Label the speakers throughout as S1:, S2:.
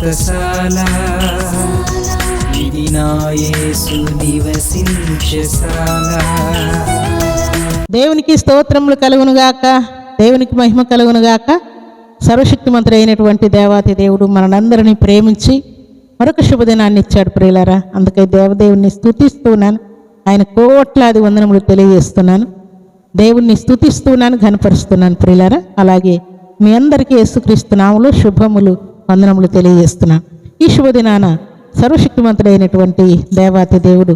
S1: వ్రతశాల ఇది నా నివసించశాల
S2: దేవునికి స్తోత్రములు కలుగునుగాక దేవునికి మహిమ కలుగునుగాక సర్వశక్తిమంతుడు అయినటువంటి దేవాతి దేవుడు మనందరినీ ప్రేమించి మరొక శుభదినాన్ని ఇచ్చాడు ప్రియులారా. అందుకే దేవదేవుని స్థుతిస్తున్నాను ఆయన కోట్లాది వందనములు తెలియజేస్తున్నాను. దేవుణ్ణి స్థుతిస్తున్నాను ఘనపరుస్తున్నాను ప్రియులారా. అలాగే మీ అందరికీ యేసుక్రీస్తు నామములో శుభములు వందనములు తెలియజేస్తున్నాను ఈ శుభదినాన సర్వశక్తిమంతుడైనటువంటి దేవాతి దేవుడు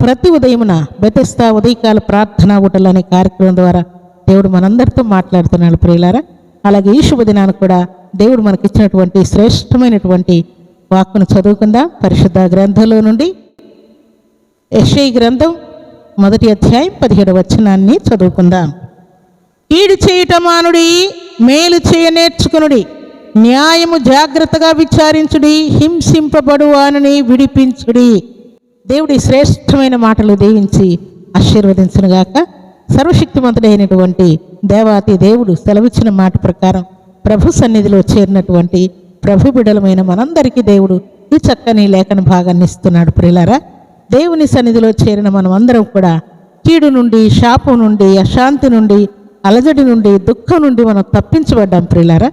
S2: ప్రతి ఉదయమున బెతస్తా ఉదయకాల ప్రార్థనా ఊటలు అనే కార్యక్రమం ద్వారా దేవుడు మనందరితో మాట్లాడుతున్నాడు ప్రియులారా. అలాగే ఈ శుభదినాన్ని కూడా దేవుడు మనకిచ్చినటువంటి శ్రేష్టమైనటువంటి వాక్కును చదువుకుందాం. పరిశుద్ధ గ్రంథంలో నుండి యెషయి గ్రంథం మొదటి అధ్యాయం పదిహేడు వచనాన్ని చదువుకుందాం. కీడు చేయుట మానుడి మేలు చేయ నేర్చుకునుడి. న్యాయము జాగ్రత్తగా విచారించుడి హింసింపబడు వానని విడిపించుడి. దేవుడి శ్రేష్టమైన మాటలు దీవించి ఆశీర్వదించునుగాక సర్వశక్తిమంతుడైనటువంటి దేవాతి దేవుడు సెలవిచ్చిన మాట ప్రకారం ప్రభు సన్నిధిలో చేరినటువంటి ప్రభు బిడలమైన మనందరికీ దేవుడు ఈ చక్కని లేఖన భాగాన్ని ఇస్తున్నాడు ప్రిలారా దేవుని సన్నిధిలో చేరిన మనమందరం కూడా కీడు నుండి శాపం నుండి అశాంతి నుండి అలజడి నుండి దుఃఖం నుండి మనం తప్పించబడ్డాం ప్రిలారా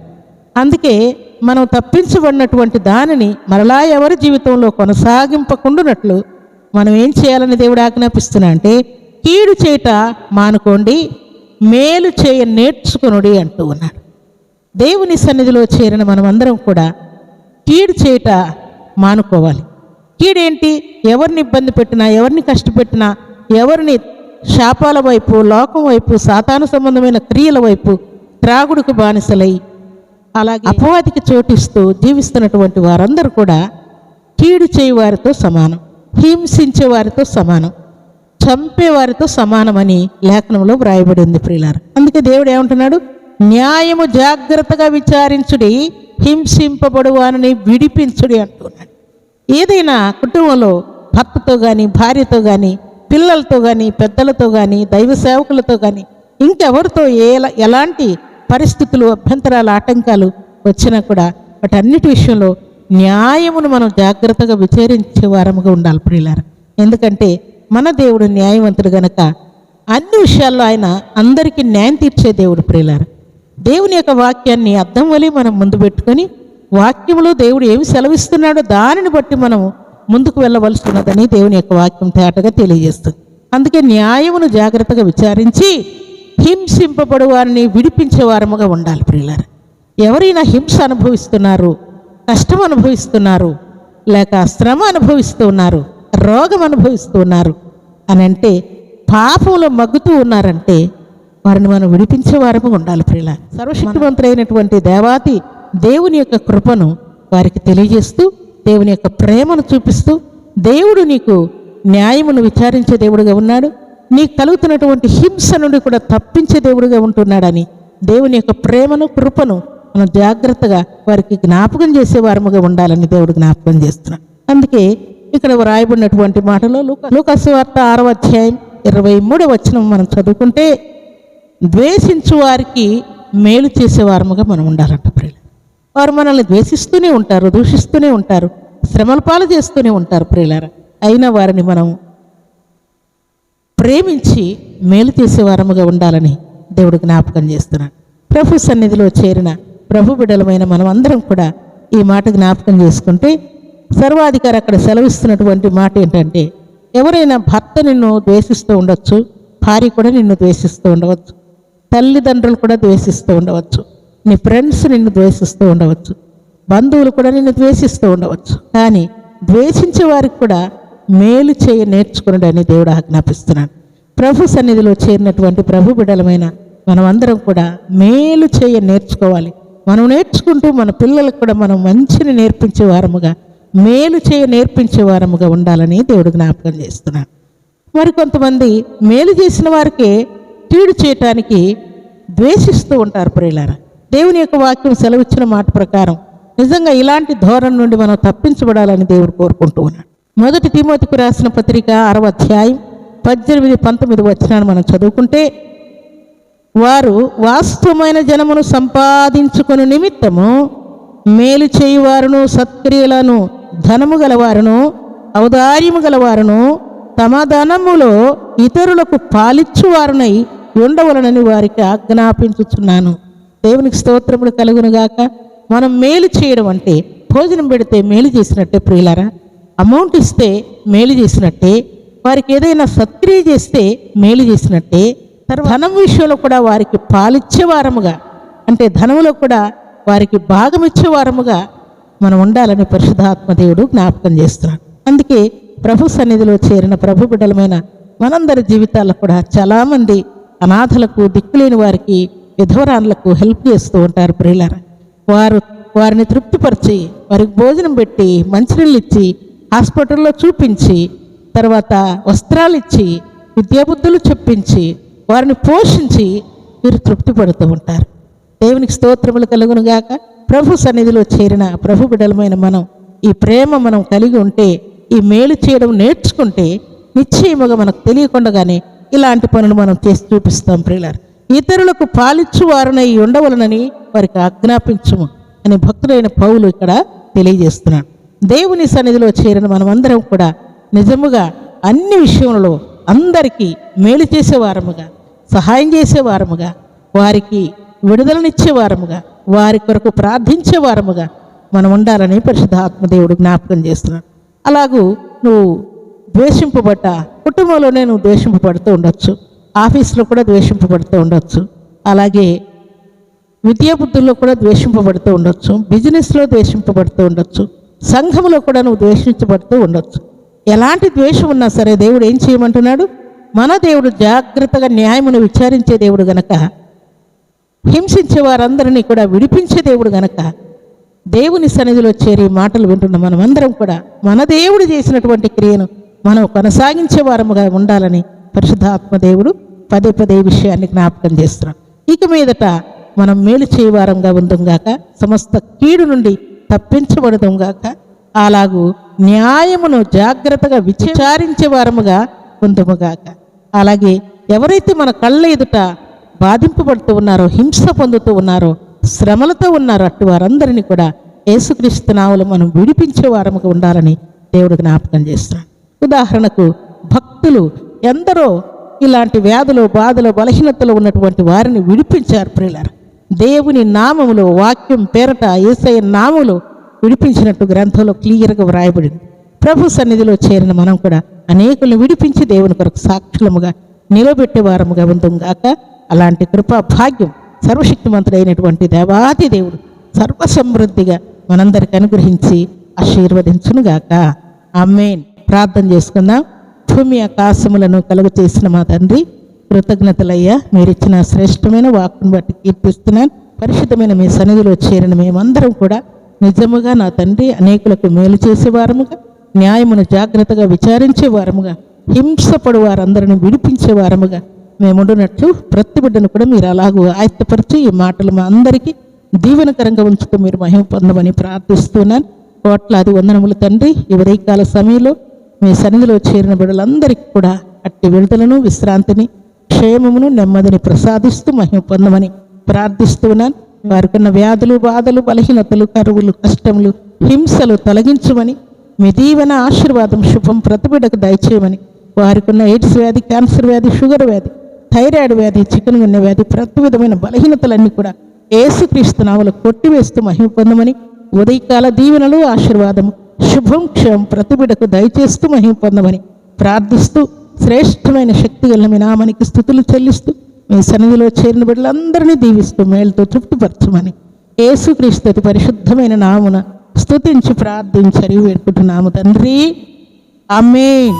S2: అందుకే మనం తప్పించబడినటువంటి దానిని మరలా ఎవరి జీవితంలో కొనసాగింపకుండునట్లు మనం ఏం చేయాలని దేవుడు ఆజ్ఞాపిస్తున్నా అంటే కీడు చేయట మానుకోండి మేలు చేయ నేర్చుకునుడి అంటూ ఉన్నాడు. దేవుని సన్నిధిలో చేరిన మనమందరం కూడా కీడు చేయట మానుకోవాలి. కీడేంటి? ఎవరిని ఇబ్బంది పెట్టినా ఎవరిని కష్టపెట్టినా ఎవరిని శాపాల వైపు లోకం వైపు సాతాను సంబంధమైన క్రియల వైపు త్రాగుడుకు బానిసలై అలాగే అపవాదికి చోటిస్తూ జీవిస్తున్నటువంటి వారందరూ కూడా కీడు చేయవారితో సమానం హింసించే వారితో సమానం చంపేవారితో సమానమని లేఖనంలో వ్రాయబడి ఉంది ప్రియులారు. అందుకే దేవుడు ఏమంటున్నాడు? న్యాయము జాగ్రత్తగా విచారించుడి హింసింపబడు విడిపించుడి అంటున్నాడు. ఏదైనా కుటుంబంలో భర్తతో కానీ భార్యతో కానీ పిల్లలతో కానీ పెద్దలతో కానీ దైవ సేవకులతో కానీ ఇంకెవరితో ఏ ఎలాంటి పరిస్థితులు అభ్యంతరాలు ఆటంకాలు వచ్చినా కూడా వాటన్నిటి విషయంలో న్యాయమును మనం జాగ్రత్తగా విచారించే వారముగా ఉండాలి ప్రియులారా. ఎందుకంటే మన దేవుడు న్యాయవంతుడు గనక అన్ని విషయాల్లో ఆయన అందరికీ న్యాయం తీర్చే దేవుడు ప్రియులారా. దేవుని యొక్క వాక్యాన్ని అర్థం వలి మనం ముందు పెట్టుకొని వాక్యములో దేవుడు ఏమి సెలవిస్తున్నాడో దానిని బట్టి మనం ముందుకు వెళ్ళవలసినదని దేవుని యొక్క వాక్యం తేటగా తెలియజేస్తుంది. అందుకే న్యాయమును జాగ్రత్తగా విచారించి హింసింపబడు వారిని విడిపించే వారముగా ఉండాలి ప్రియులారు. ఎవరైనా హింస అనుభవిస్తున్నారు కష్టం అనుభవిస్తున్నారు లేక శ్రమ అనుభవిస్తూ ఉన్నారు రోగం అనుభవిస్తూ ఉన్నారు అని అంటే పాపంలో మగ్గుతూ ఉన్నారంటే వారిని మనం విడిపించే వారము ఉండాలి ప్రియుల సర్వశక్తివంతులైనటువంటి దేవాతి దేవుని యొక్క కృపను వారికి తెలియజేస్తూ దేవుని యొక్క ప్రేమను చూపిస్తూ దేవుడు నీకు న్యాయమును విచారించే దేవుడుగా ఉన్నాడు. నీకు కలుగుతున్నటువంటి హింస నుండి కూడా తప్పించే దేవుడిగా ఉంటున్నాడని దేవుని యొక్క ప్రేమను కృపను మనం జాగ్రత్తగా వారికి జ్ఞాపకం చేసే వారముగా ఉండాలని దేవుడు జ్ఞాపకం చేస్తున్నాడు. అందుకే ఇక్కడ రాయబడినటువంటి మాటలో లూక లూకాసు వార్త ఆరవ అధ్యాయం ఇరవై మూడవ వచనం మనం చదువుకుంటే ద్వేషించు వారికి మేలు చేసే వారముగా మనం ఉండాలంట ప్రియులు వారు మనల్ని ద్వేషిస్తూనే ఉంటారు దూషిస్తూనే ఉంటారు శ్రమల పాలు చేస్తూనే ఉంటారు ప్రియులారా. అయినా వారిని మనం ప్రేమించి మేలు చేసే వారముగా ఉండాలని దేవుడు జ్ఞాపకం చేస్తున్నాడు. ప్రభు సన్నిధిలో చేరిన ప్రభు బిడలమైన మనం అందరం కూడా ఈ మాట జ్ఞాపకం చేసుకుంటే సర్వాధికారి అక్కడ సెలవిస్తున్నటువంటి మాట ఏంటంటే ఎవరైనా భర్త నిన్ను ద్వేషిస్తూ ఉండొచ్చు భార్య కూడా నిన్ను ద్వేషిస్తూ ఉండవచ్చు తల్లిదండ్రులు కూడా ద్వేషిస్తూ ఉండవచ్చు నీ ఫ్రెండ్స్ నిన్ను ద్వేషిస్తూ ఉండవచ్చు బంధువులు కూడా నిన్ను ద్వేషిస్తూ ఉండవచ్చు. కానీ ద్వేషించే వారికి కూడా మేలు చేయ నేర్చుకున్నాడని దేవుడు ఆజ్ఞాపిస్తున్నాడు. ప్రభు సన్నిధిలో చేరినటువంటి ప్రభు బిడలమైన మనమందరం కూడా మేలు చేయ నేర్చుకోవాలి. మనం నేర్చుకుంటూ మన పిల్లలకు కూడా మనం మంచిని నేర్పించే వారముగా మేలు చేయ నేర్పించే వారముగా ఉండాలని దేవుడు జ్ఞాపకం చేస్తున్నాడు. మరి కొంతమంది మేలు చేసిన వారికే కీడు చేయటానికి ద్వేషిస్తూ ఉంటారు ప్రియులారా. దేవుని యొక్క వాక్యం సెలవిచ్చిన మాట ప్రకారం నిజంగా ఇలాంటి ధోరణి నుండి మనం తప్పించబడాలని దేవుడు కోరుకుంటూ ఉన్నాడు. మొదటి తిమోతికు రాసిన పత్రిక అరవ అధ్యాయం పద్దెనిమిది పంతొమ్మిది వచ్చినాన్ని మనం చదువుకుంటే వారు వాస్తవమైన జనమును సంపాదించుకుని నిమిత్తము మేలు చేయువారును సత్క్రియలను ధనము గలవారును ఔదార్యము గలవారును తమ ధనములో ఇతరులకు పాలిచ్చువారునై ఉండవలనని వారికి ఆజ్ఞాపించుచున్నాను. దేవునికి స్తోత్రములు కలుగునుగాక. మనం మేలు చేయడం అంటే భోజనం పెడితే మేలు చేసినట్టే ప్రియులారా. అమౌంట్ ఇస్తే మేలు చేసినట్టే వారికి ఏదైనా సత్క్రియ చేస్తే మేలు చేసినట్టే తర్వాత ధనం విషయంలో కూడా వారికి పాలిచ్చే వారముగా అంటే ధనములో కూడా వారికి భాగం ఇచ్చే వారముగా మనం ఉండాలని పరిశుద్ధాత్మ దేవుడు జ్ఞాపకం చేస్తున్నాడు. అందుకే ప్రభు సన్నిధిలో చేరిన ప్రభు బిడ్డలమైన మనందరి జీవితాల్లో కూడా చాలామంది అనాథలకు దిక్కులేని వారికి విధవరాన్లకు హెల్ప్ చేస్తూ ఉంటారు ప్రియులారా. వారు వారిని తృప్తిపరిచి వారికి భోజనం పెట్టి మంచినీళ్ళు ఇచ్చి హాస్పిటల్లో చూపించి తర్వాత వస్త్రాలు ఇచ్చి విద్యాబుద్ధులు చెప్పించి వారిని పోషించి వీరు తృప్తి పడుతూ ఉంటారు. దేవునికి స్తోత్రములు కలుగునుగాక ప్రభు సన్నిధిలో చేరిన ప్రభు బిడలమైన మనం ఈ ప్రేమ మనం కలిగి ఉంటే ఈ మేలు చేయడం నేర్చుకుంటే నిశ్చయముగా మనకు తెలియకుండానే ఇలాంటి పనులు మనం చేసి చూపిస్తాం ప్రియులారు. ఇతరులకు పాలిచ్చు వారునై ఉండవలనని వారికి ఆజ్ఞాపించము అని భక్తుడైన పౌలు ఇక్కడ తెలియజేస్తున్నాడు. దేవుని సన్నిధిలో చేరిన మనమందరం కూడా నిజముగా అన్ని విషయంలో అందరికీ మేలు చేసే వారముగా సహాయం చేసే వారముగా వారికి విడుదలనిచ్చే వారముగా వారి కొరకు ప్రార్థించే వారముగా మనం ఉండాలని పరిశుద్ధాత్మదేవుడు జ్ఞాపకం చేస్తున్నాడు. అలాగూ నువ్వు ద్వేషింపబడ్డ కుటుంబంలోనే నువ్వు ద్వేషింపబడుతూ ఉండొచ్చు ఆఫీసులో కూడా ద్వేషింపబడుతూ ఉండొచ్చు అలాగే విద్యాబుద్ధుల్లో కూడా ద్వేషింపబడుతూ ఉండొచ్చు బిజినెస్లో ద్వేషింపబడుతూ ఉండొచ్చు సంఘములో కూడా నువ్వు ద్వేషించబడుతూ ఉండొచ్చు. ఎలాంటి ద్వేషం ఉన్నా సరే దేవుడు ఏం చేయమంటున్నాడు? మన దేవుడు జాగ్రత్తగా న్యాయమును విచారించే దేవుడు గనక హింసించే వారందరినీ కూడా విడిపించే దేవుడు గనక దేవుని సన్నిధిలో చేరి మాటలు వింటున్న మనమందరం కూడా మన దేవుడు చేసినటువంటి క్రియను మనం కొనసాగించే వారముగా ఉండాలని పరిశుద్ధాత్మ దేవుడు పదే పదే విషయాన్ని జ్ఞాపకం చేస్తున్నాం ఇక మీదట మనం మేలు చేయవారంగా ఉందంగాక సమస్త కీడు నుండి తప్పించబడదుగాక అలాగూ న్యాయమును జాగ్రత్తగా విచారించే వారముగా ఉందముగాక. అలాగే ఎవరైతే మన కళ్ళ ఎదుట బాధింపబడుతూ ఉన్నారో హింస పొందుతూ ఉన్నారో శ్రమలతో ఉన్నారో అటు వారందరినీ కూడా యేసుక్రీస్తు నావులు మనం విడిపించే వారముగా ఉండాలని దేవుడు జ్ఞాపకం చేస్తున్నాడు ఉదాహరణకు భక్తులు ఎందరో ఇలాంటి వ్యాధులు బాధలు బలహీనతలు ఉన్నటువంటి వారిని విడిపించారు ప్రియులారు. దేవుని నామములో వాక్యం పేరట ఏసయ్య నామములో విడిపించినట్టు గ్రంథంలో క్లియర్గా వ్రాయబడింది. ప్రభు సన్నిధిలో చేరిన మనం కూడా అనేకులను విడిపించి దేవుని కొరకు సాక్షులముగా నిలబెట్టేవారముగా ఉందంగాక అలాంటి కృపా భాగ్యం సర్వశక్తిమంతుడైనటువంటి దేవాది దేవుడు సర్వసమృద్ధిగా మనందరికి అనుగ్రహించి ఆశీర్వదించునుగాక ఆమెన్. ప్రార్థన చేసుకుందాం. భూమి ఆకాశములను కలుగు చేసిన మా తండ్రి కృతజ్ఞతలయ్యా. మీరు ఇచ్చిన శ్రేష్టమైన వాక్కును బట్టి కీర్తిస్తున్నాను. పరిశుద్ధమైన మీ సన్నిధిలో చేరిన మేమందరం కూడా నిజముగా నా తండ్రి అనేకులకు మేలు చేసేవారముగా న్యాయమును జాగ్రత్తగా విచారించే వారముగా హింసపడు వారందరిని విడిపించే వారముగా మేముండునట్లు ప్రతి బిడ్డను కూడా మీరు అలాగూ ఆయత్తపరిచి ఈ మాటలు మా అందరికీ దీవెనకరంగా ఉంచుతూ మీరు మహిమ పొందమని ప్రార్థిస్తున్నాను. కోట్లాది వందనములు తండ్రి ఈ ఉదయకాల సమయంలో మీ సన్నిధిలో చేరిన బిడ్డలందరికీ కూడా అట్టి విడుదలను విశ్రాంతిని క్షేమమును నెమ్మదిని ప్రసాదిస్తూ మహిమ పొందమని ప్రార్థిస్తున్నాను వారికున్న వ్యాధులు బాధలు బలహీనతలు కరువులు కష్టములు హింసలు తొలగించమని మీ దీవెన ఆశీర్వాదం శుభం ప్రతిబిడకు దయచేయమని వారికున్న ఎయిడ్స్ వ్యాధి క్యాన్సర్ వ్యాధి షుగర్ వ్యాధి థైరాయిడ్ వ్యాధి చికెన్ గున్న వ్యాధి ప్రతి విధమైన బలహీనతలన్నీ కూడా ఏసుక్రీస్తు నావలు కొట్టివేస్తూ మహిమ పొందమని ఉదయకాల దీవెనలు ఆశీర్వాదము శుభం క్షయం ప్రతిబిడకు దయచేస్తూ మహిమ పొందమని ప్రార్థిస్తూ శ్రేష్టమైన శక్తి గల మీ నామానికి స్థుతులు చెల్లిస్తూ మీ సన్నిధిలో చేరిన బిడ్డలందరినీ దీవిస్తూ మేలుతో తృప్తిపరచమని. ఏసుక్రీస్తు అతి పరిశుద్ధమైన నామున స్థుతించి ప్రార్థించరి వేడుకుంటున్నాము తండ్రి. ఆమేన్.